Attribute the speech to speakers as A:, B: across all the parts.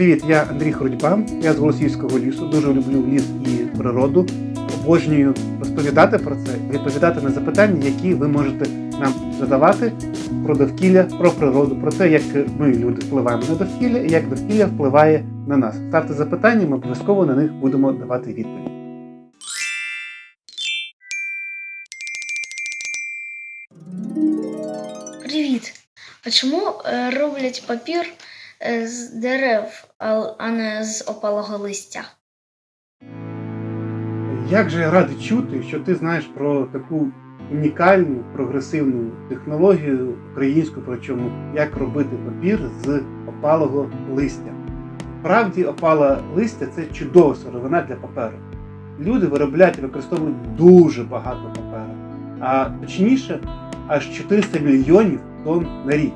A: Привіт, я Андрій Хородьба, я з Голосіївського лісу. Дуже люблю ліс і природу. Обожнюю розповідати про це, відповідати на запитання, які ви можете нам задавати про довкілля, про природу, про те, як ми, люди, впливаємо на довкілля і як довкілля впливає на нас. Ставте запитання, ми обов'язково на них будемо давати відповідь.
B: Привіт! А чому е, роблять папір з дерев, а, а не з опалого листя?
A: Як же я радий чути, що ти знаєш про таку унікальну прогресивну технологію українську, причому як робити папір з опалого листя. Справді, опала листя це чудова сировина для паперу. Люди виробляють і використовують дуже багато паперу, а точніше, аж 400 мільйонів тонн на рік.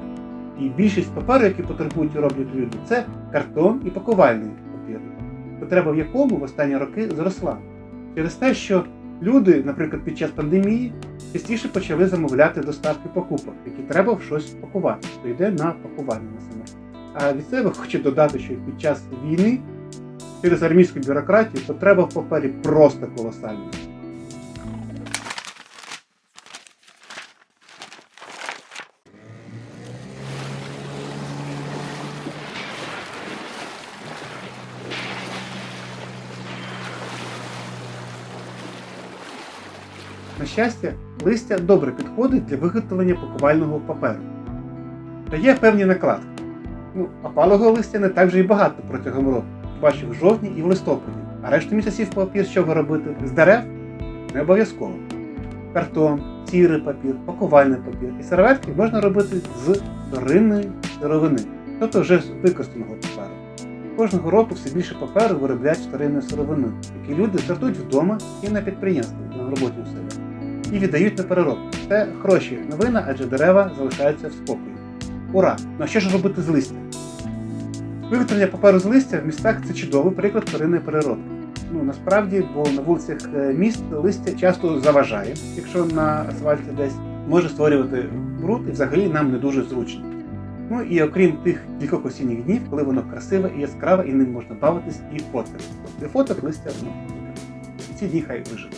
A: І більшість паперу, який потребують і роблять люди, це картон і пакувальний папір, потреба в якому в останні роки зросла. Через те, що люди, наприклад, під час пандемії частіше почали замовляти доставки покупок, які треба в щось пакувати, то йде на пакування на саме. А від себе хочу додати, що під час війни через армійську бюрократію потреба в папері просто колосальна. На щастя, листя добре підходить для виготовлення пакувального паперу. Та є певні накладки. Ну, опалого листя не так вже і багато протягом року. Бачу в жовтні і в листопаді. А решту місяців папір, що ви робити? З дерев? Не обов'язково. Картон, сірий папір, пакувальний папір і серветки можна робити з вторинної сировини, тобто вже з використаного паперу. Кожного року все більше паперу виробляють з вторинної сировини, які люди сортують вдома і на підприємстві на роботі у себе. І віддають на переробку. Це хороші новина, адже дерева залишаються в спокої. Ура! Ну а що ж робити з листя? Виготовлення паперу з листя в містах це чудовий приклад вторинної переробки. Ну насправді, бо на вулицях е, міст листя часто заважає, якщо на асфальті десь може створювати бруд і взагалі нам не дуже зручно. Ну і окрім тих кількох осінніх днів, коли воно красиве і яскраве, і ним можна бавитись і фоткати. Для фоток листя ну, ці дні хай виживе.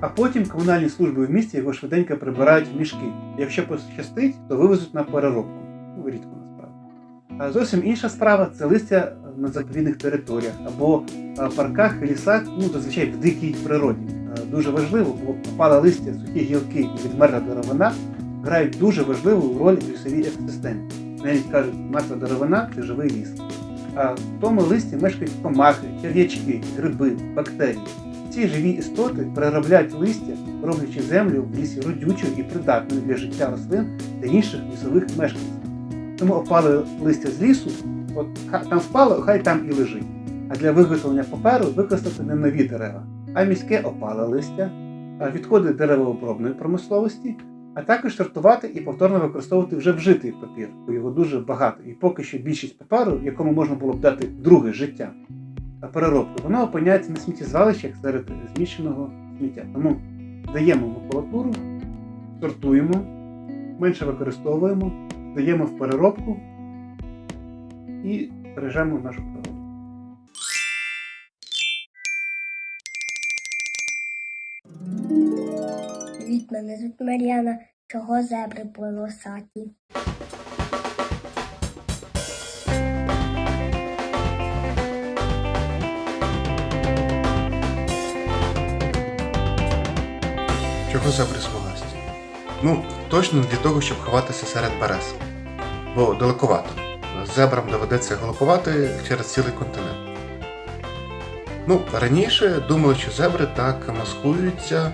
A: А потім комунальні служби в місті його швиденько прибирають в мішки. Якщо пощастить, то вивезуть на переробку. Рідко насправді. А зовсім інша справа це листя на заповідних територіях або парках і лісах, ну зазвичай в дикій природі. Дуже важливо, бо попала листя, сухі гілки і відмерла деревина грають дуже важливу роль в лісовій екосистемі. Навіть кажуть, мертва деревина це живий ліс. А в тому листі мешкають комахи, черв'ячки, гриби, бактерії. Ці живі істоти переробляють листя, роблячи землю в лісі родючою і придатною для життя рослин та інших лісових мешканців. Тому опале листя з лісу, от там впало, хай там і лежить. А для виготовлення паперу використати не нові дерева, а міське опале листя, відходи деревообробної промисловості, а також сортувати і повторно використовувати вже вжитий папір, бо його дуже багато. І поки що більшість паперу, якому можна було б дати друге життя та переробку, воно опиняється на сміттєзвалищах серед зміщеного сміття. Тому даємо макулатуру, сортуємо, менше використовуємо, даємо в переробку і бережемо нашу природу.
C: Привіт, мене звуть Мар'яна. Чого зебри полосаті?
D: Чого зебри смугасті? Ну, точно для того, щоб ховатися серед берез. Бо далековато. Зебрам доведеться галопувати через цілий континент. Ну, раніше думали, що зебри так маскуються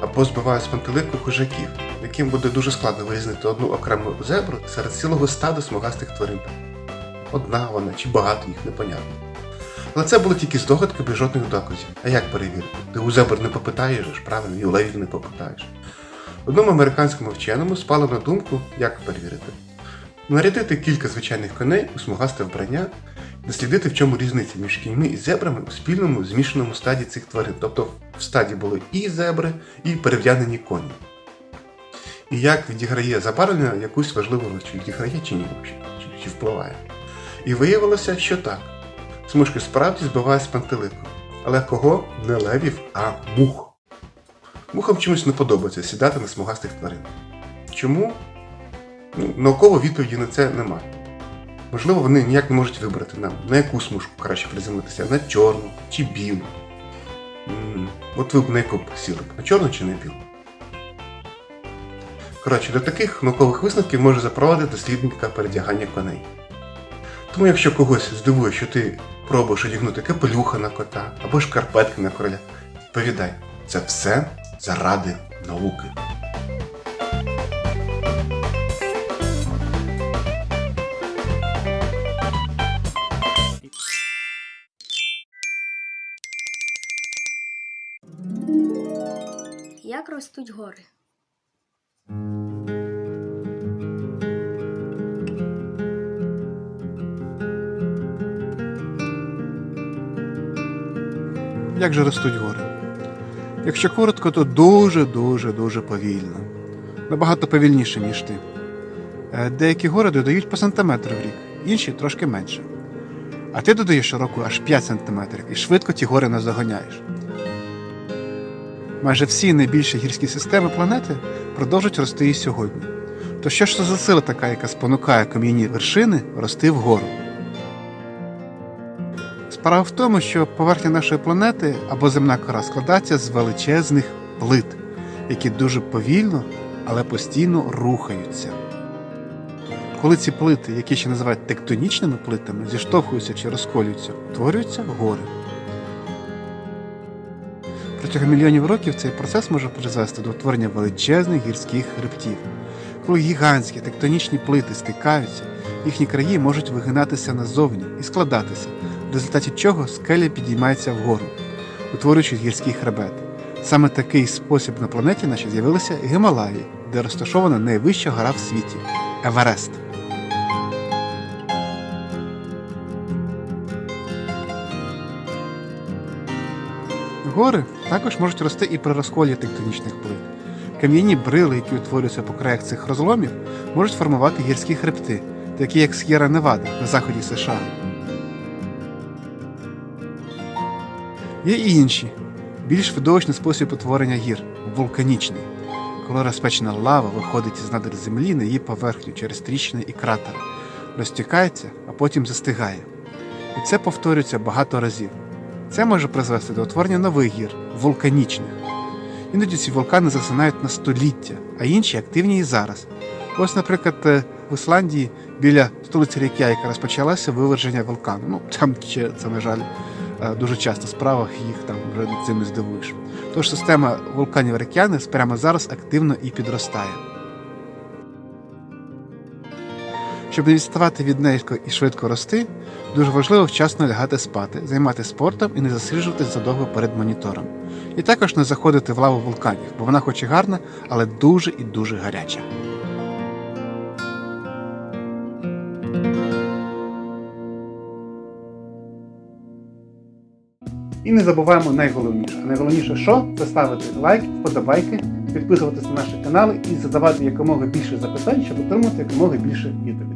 D: або збивають з пантелику хижаків, яким буде дуже складно вирізнити одну окрему зебру серед цілого стаду смугастих тварин. Одна вона чи багато їх непонятно. Але це були тільки здогадки без жодних доказів. А як перевірити? Ти у зебр не попитаєш, правильно, і у левів не попитаєш. Одному американському вченому спало на думку, як перевірити. Нарядити кілька звичайних коней у смугасте вбрання, дослідити, в чому різниця між кіньми і зебрами у спільному змішаному стаді цих тварин. Тобто в стаді були і зебри, і перев'янені коні. І як відіграє забарвлення якусь важливу роль, чи відіграє чи ні, чи, чи впливає. І виявилося, що так. Смужки справді збивають з пантелику. Але кого? Не левів, а мух. Мухам чомусь не подобається сідати на смугастих тварин. Чому? Ну, наукової відповіді на це немає. Можливо, вони ніяк не можуть вибрати нам, на яку смужку краще приземлитися, на чорну чи білу. М, От ви б на яку б сіли на чорну чи на білу? Коротше, до таких наукових висновків може запровадити дослідника передягання коней. Тому якщо когось здивує, що ти пробуєш одягнути капелюха на кота або шкарпетки на короля, відповідай, це все заради науки.
C: Як ростуть гори?
A: Як же ростуть гори? Якщо коротко, то дуже, дуже, дуже повільно. Набагато повільніше, ніж ти. Е, Деякі гори додають по сантиметру в рік, інші трошки менше. А ти додаєш року аж 5 сантиметрів і швидко ті гори наздоганяєш. Майже всі найбільші гірські системи планети продовжують рости і сьогодні. То що ж це за сила така, яка спонукає кам'яні вершини рости вгору? Справа в тому, що поверхня нашої планети або земна кора складається з величезних плит, які дуже повільно, але постійно рухаються. Коли ці плити, які ще називають тектонічними плитами, зіштовхуються чи розколюються, утворюються гори. Протягом мільйонів років цей процес може призвести до утворення величезних гірських хребтів. Коли гігантські тектонічні плити стикаються, їхні краї можуть вигинатися назовні і складатися, в результаті чого скеля підіймається вгору, утворюючи гірський хребет. Саме такий спосіб на планеті нашій з'явилися Гімалаї, де розташована найвища гора в світі Еверест. Гори також можуть рости і при розколі тектонічних плит. Кам'яні брили, які утворюються по краях цих розломів, можуть формувати гірські хребти, такі як С'єра Невада на заході США. Є і інші, більш видовищний спосіб утворення гір вулканічний, коли розпечена лава виходить із надр землі на її поверхню через тріщини і кратери, розтікається, а потім застигає. І це повторюється багато разів. Це може призвести до утворення нових гір вулканічних. Іноді ці вулкани засинають на століття, а інші активні і зараз. Ось, наприклад, е, в Ісландії біля столиці Рейк'явіка розпочалося виверження вулкану. Ну, там ще це, на жаль, е, дуже часто справа, їх там вже цим не здивуєш. Тож система вулканів Рейк'янес прямо зараз активно і підростає. Щоб не відставати від неї і швидко рости, дуже важливо вчасно лягати спати, займатися спортом і не засиджуватись задовго перед монітором. І також не заходити в лаву вулканів, бо вона хоч і гарна, але дуже і дуже гаряча. І не забуваємо найголовніше. А найголовніше, що це ставити лайк, вподобайки, підписуватися на наші канали і задавати якомога більше запитань, щоб отримати якомога більше відповідей.